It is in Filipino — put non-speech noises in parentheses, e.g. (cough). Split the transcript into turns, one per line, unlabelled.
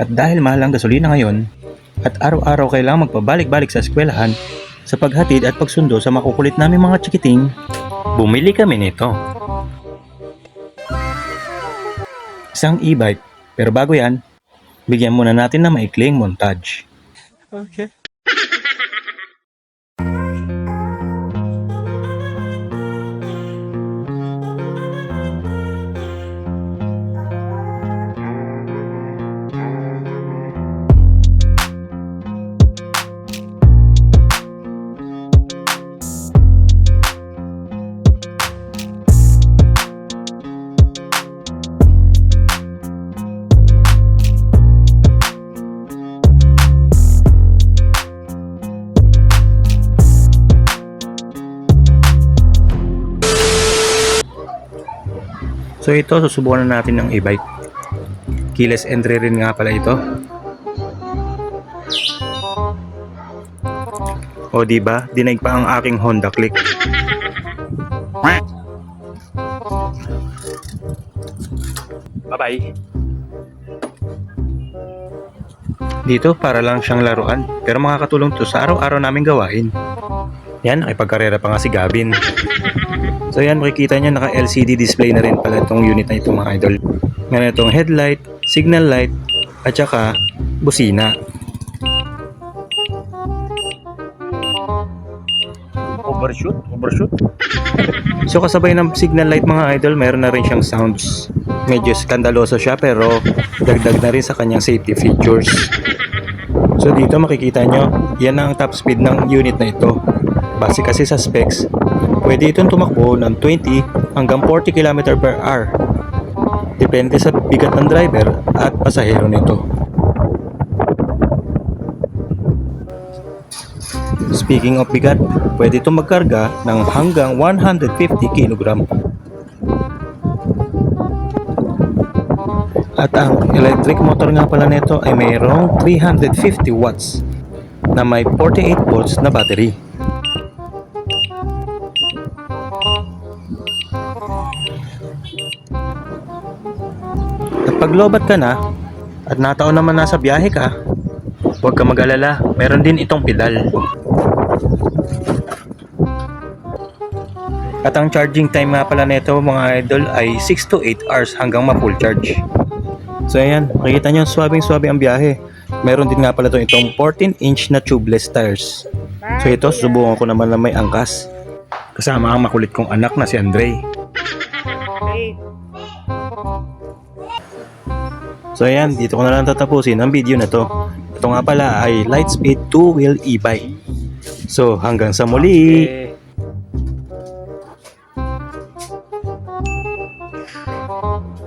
At dahil mahal ang gasolina ngayon, at araw-araw kailangang magpabalik-balik sa eskwelahan sa paghatid at pagsundo sa makukulit namin mga chikiting, bumili kami nito. Isang e-bike, pero bago yan, bigyan muna natin na maikling montage.
Okay.
So ito, susubukan na natin ng e-bike. Keyless entry rin nga pala ito. O di ba? Dinaig pa ang aking Honda Click. Bye-bye. Dito para lang siyang laruan pero makakatulong to sa araw-araw naming gawain. Yan, nakipagkarera pa nga si Gavin. (laughs) So yan, makikita nyo naka LCD display na rin pala itong unit na ito mga idol. Meron itong headlight, signal light, at saka busina. Overshoot? Overshoot? So kasabay ng signal light mga idol, meron na rin siyang sounds. Medyo skandaloso siya pero dagdag na rin sa kanyang safety features. So dito makikita nyo, yan ang top speed ng unit na ito. Base kasi sa specs, pwede itong tumakbo ng 20 hanggang 40 km per hour. Depende sa bigat ng driver at pasahero nito. Speaking of bigat, pwede itong magkarga ng hanggang 150 kg. At ang electric motor nga pala nito ay mayroong 350 watts na may 48 volts na battery. At pag lobat ka na at nataon naman nasa biyahe ka, huwag ka mag-alala, meron din itong pedal. At ang charging time nga pala nito mga idol ay 6 to 8 hours hanggang ma-full charge. So ayan, makikita nyo swabing-swabe ang biyahe. Meron din nga pala itong, itong 14 inch na tubeless tires. So ito, susubukan ko naman na may angkas. Kasama ang makulit kong anak na si Andre. So ayan, dito ko na lang tatapusin ang video na to. Ito nga pala ay Lightspeed 2-wheel e-bike. So hanggang sa muli!
Okay.